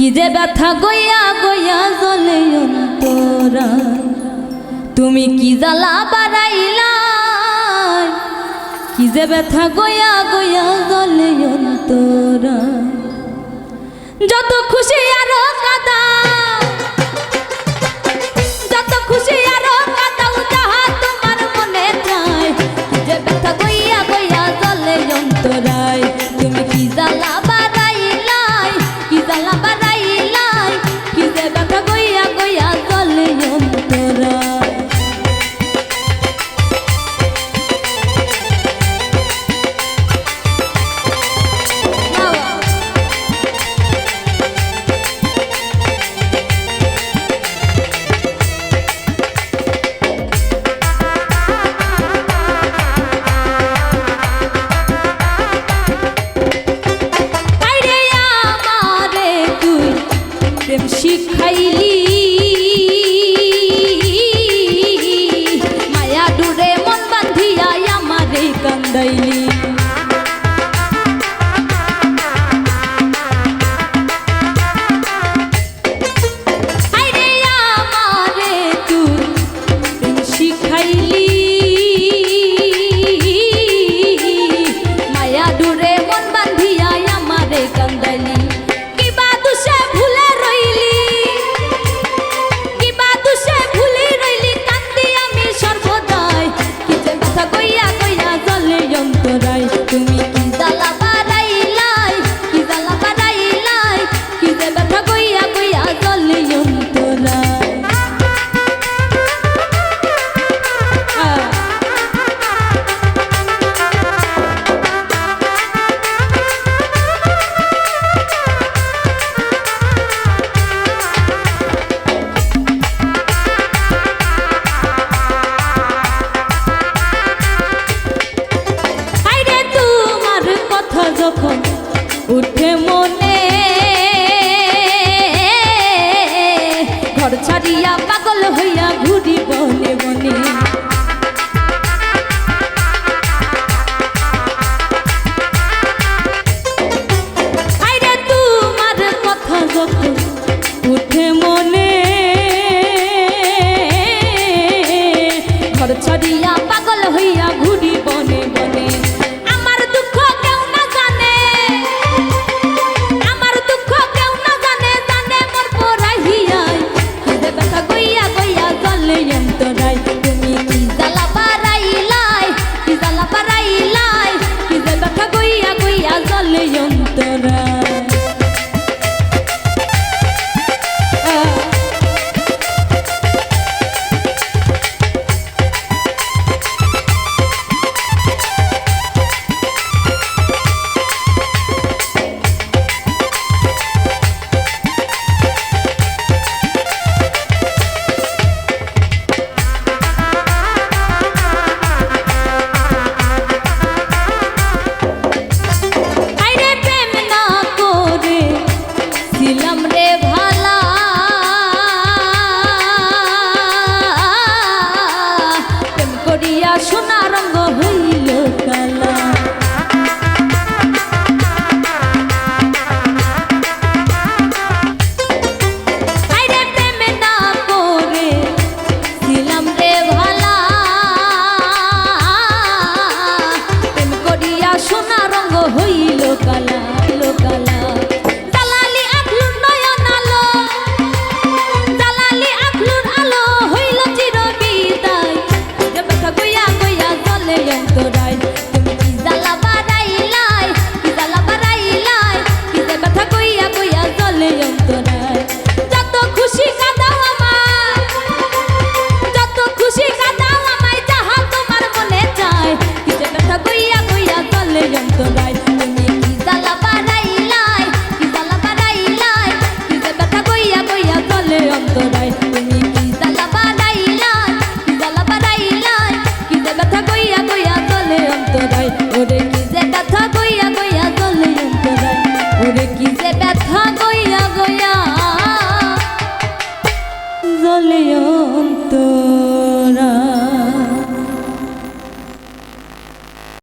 কি যে ব্যথা গইয়া গইয়া জলে অন্তরা তুমি কি জ্বালা বাড়াইলা কি যে ব্যথা গইয়া গইয়া জলে অন্তরা যত খুশি আর দাইলি। উঠে মনে ঘর ছড়িয়া সঙ্গ হই জানলে তো